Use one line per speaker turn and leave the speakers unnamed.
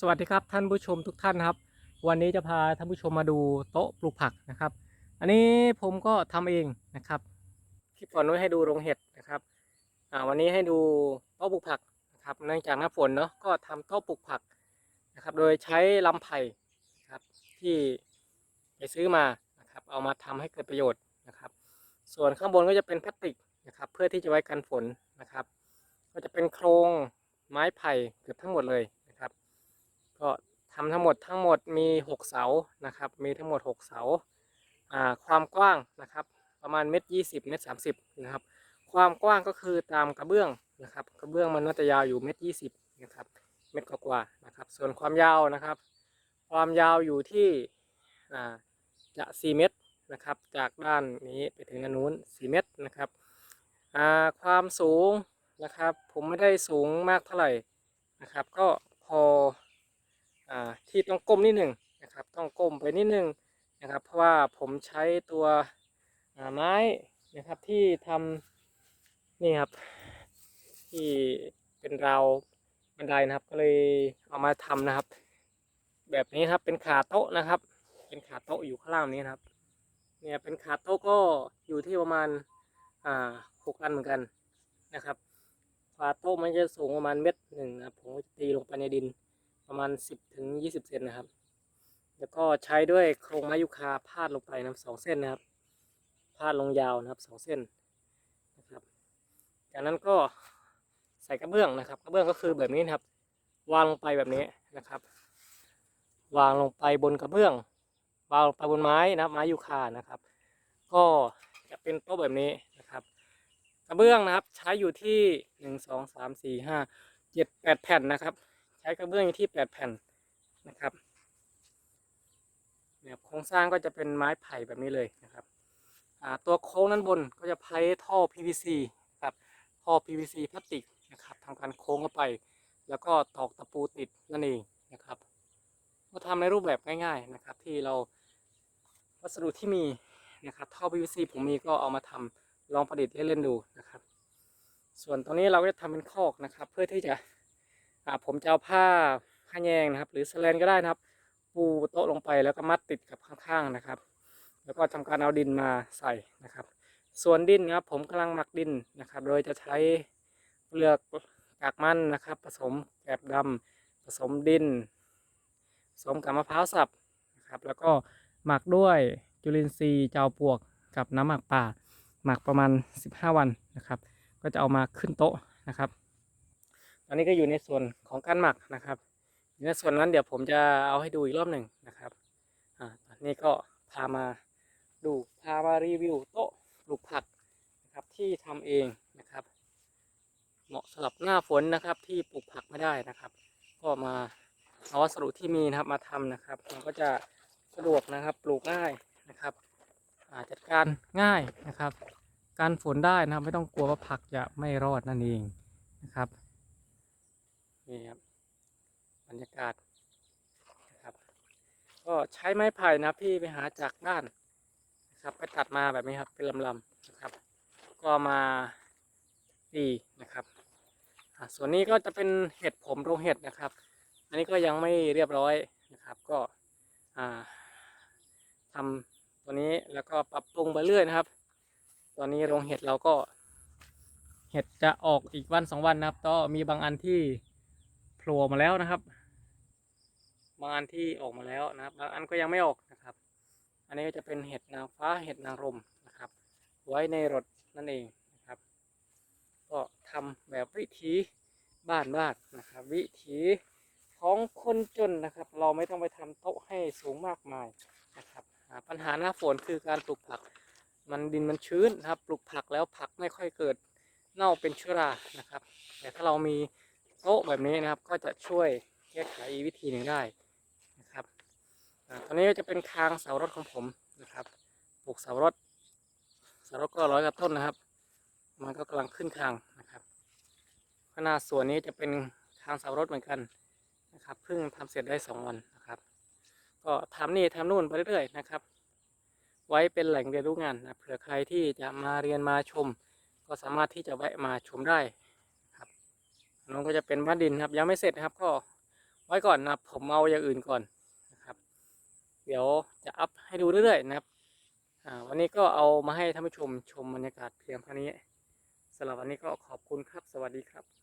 สวัสดีครับท่านผู้ชมทุกท่านครับ วันนี้จะพาท่านผู้ชมมาดูโต๊ะปลูกผักนะครับ อันนี้ผมก็ทำเองนะครับคลิปก่อนนู้นให้ดูโรงเห็ดนะครับอ่าวันนี้ให้ดูโต๊ะปลูกผักนะครับเนื่องจากหน้าฝนเนาะก็ทำโต๊ะปลูกผักนะครับ โดยใช้ลำไผ่นะครับที่ไปซื้อมานะครับ เอามาทำให้เกิดประโยชน์นะครับ ส่วนข้างบนก็จะเป็นพลาสติกนะครับ เพื่อที่จะไว้กันฝนนะครับ ก็จะเป็นโครงไม้ไผ่เกือบทั้งหมดเลย ทำทั้งหมดทั้งหมดมี 6 เสานะครับ มีทั้งหมด 6 เสาความกว้างนะครับ ประมาณเมตรยี่สิบเมตรสามสิบนะครับ ความกว้างก็คือตามกระเบื้องนะครับ กระเบื้องมันน่าจะยาวอยู่เมตรยี่สิบนะครับ เมตรกว่าๆนะครับ ส่วนความยาวนะครับ ความยาวอยู่ที่อ่าจะ4เมตรนะครับ จากด้านนี้ไปถึงด้านนู้น4เมตรนะครับความสูงนะครับ ผมไม่ได้สูงมากเท่าไหร่นะครับ ก็พอ ที่ต้องก้มนิดหนึ่งนะครับ ต้องก้มไปนิดหนึ่งนะครับ เพราะว่าผมใช้ตัวไม้นะครับที่ทำนี่ครับที่เป็นราวบันไดนะครับ ก็เลยเอามาทำนะครับ แบบนี้ครับเป็นขาโต๊ะนะครับ เป็นขาโต๊ะอยู่ข้างล่างนี้นะครับ เนี่ยเป็นขาโต๊ะก็อยู่ที่ประมาณอ่าหกอันเหมือนกันนะครับขาโต๊ะมันจะสูงประมาณเม็ดหนึ่งนะผมจะตีลงไปในดิน ประมาณ 10ถึง20 เซนนะครับ แล้วก็ใช้ด้วยโครงไม้ยูคาพาดลงไปนะสองเส้นนะครับ พาดลงยาวนะครับสองเส้นนะครับจากนั้นก็ใส่กระเบื้องนะครับ กระเบื้องก็คือแบบนี้นะครับ วางลงไปแบบนี้นะครับ วางลงไปบนกระเบื้อง วางลงไปบนไม้นะครับไม้ยูคานะครับ ก็จะเป็นโต๊ะแบบนี้นะครับกระเบื้องนะครับใช้อยู่ที่หนึ่งสองสามสี่ห้าเจ็ดแปดแผ่นนะครับ ใช้กระเบื้องอยู่ที่แปดแผ่นนะครับเนี่ยโครงสร้างก็จะเป็นไม้ไผ่แบบนี้เลยนะครับตัวโค้งด้นบนก็จะใช้ท่อ PVC ครับท่อ PVC พลาสติกนะครับทำการโค้งเข้าไป แล้วก็ตอกตะปูติดนั่นเองนะครับก็ทำในรูปแบบง่าย ๆนะครับ ที่เราวัสดุที่มีนะครับท่อ PVC ผมมีก็เอามาทำลองประดิษฐ์เล่นๆดูนะครับ ส่วนตรงนี้เราก็จะทำเป็นคอกนะครับ เพื่อที่จะ ผมจะเอาผ้าผ้าแยงนะครับ หรือสแลนก็ได้นะครับ ปูโต๊ะลงไปแล้วก็มัดติดกับข้างๆนะครับ แล้วก็ทำการเอาดินมาใส่นะครับ ส่วนดินนะครับ ผมกำลังหมักดินนะครับ โดยจะใช้เปลือกกากมันนะครับ ผสมแกลบดำผสมดิน ผสมกับมะพร้าวสับนะครับ แล้วก็หมักด้วยจุลินทรีย์เจ้าปวกกับน้ำหมักป่าหมักประมาณ 15 วันนะครับ ก็จะเอามาขึ้นโต๊ะนะครับ อนนี้ก็อยู่ในส่วนของการหมักนะครับในส่วนนั้นเดี๋ยวผมจะเอาให้ดูอีกรอบหนึ่งนะครับอ่าตอนนี้ก็พามาดูพามารีวิวโต๊ะปลูกผักนะครับที่ทำเองนะครับ เหมาะสำหรับหน้าฝนนะครับที่ปลูกผักไม่ได้นะครับ ก็มาเอาวัสดุที่มีนะครับมาทำนะครับ มันก็จะสะดวกนะครับปลูกง่ายนะครับจัดการง่ายนะครับ การฝนได้นะครับไม่ต้องกลัวว่าผักจะไม่รอดนั่นเองนะครับ นี่ครับบรรยากาศนะครับ ก็ใช้ไม้ไผ่นะครับที่ไปหาจากด้านนะครับไปตัดมาแบบนี้ครับเป็นลำๆนะครับ ก็มาตีนะครับอะส่วนนี้ก็จะเป็นเห็ดผมโรงเห็ดนะครับ อันนี้ก็ยังไม่เรียบร้อยนะครับ ก็อ่าทำตัวนี้แล้วก็ปรับปรุงไปเรื่อยนะครับ ตอนนี้โรงเห็ดเราก็ เห็ดจะออกอีกวันสองวันนะครับ ก็มีบางอันที่ โผล่มาแล้วนะครับบางอันที่ออกมาแล้วนะครับบางอันก็ยังไม่ออกนะครับ อันนี้ก็จะเป็นเห็ดนางฟ้าเห็ดนางรมนะครับ ไว้ในรถนั่นเองนะครับ ก็ทำแบบวิถีบ้านบ้านนะครับ วิถีของคนจนนะครับ เราไม่ต้องไปทำโต๊ะให้สูงมากมายนะครับปัญหาหน้าฝนคือการปลูกผัก มันดินมันชื้นนะครับ ปลูกผักแล้วผักไม่ค่อยเกิดเน่าเป็นเชื้อรานะครับ แต่ถ้าเรามี โต๊ะแบบนี้นะครับ ก็จะช่วยแก้ไขอีวิธีหนึ่งได้นะครับตอนนี้ก็จะเป็นคางเสารถของผมนะครับปลูกเสารถเสารถก็ร้อยกับต้นนะครับ มันก็กำลังขึ้นคางนะครับขางหนาดส่วนนี้จะเป็นคางเสารถเหมือนกันนะครับเพิ่งทำเสร็จได้สองวันนะครับ ก็ทำนี่ทำนู่นไปเรื่อยๆนะครับ ไว้เป็นแหล่งเรียนรู้งานนะเผื่อใครที่จะมาเรียนมาชม ก็สามารถที่จะแวะมาชมได้ ครับอันก็จะเป็นบ้านดินครับ ยังไม่เสร็จนะครับ ก็ไว้ก่อนนะครับ ผมเอาอย่างอื่นก่อนนะครับ เดี๋ยวจะอัพให้ดูเรื่อยๆนะครับวันนี้ก็เอามาให้ท่านผู้ชมชมบรรยากาศเพียงเท่านี้สำหรับวันนี้ก็ขอบคุณครับ สวัสดีครับ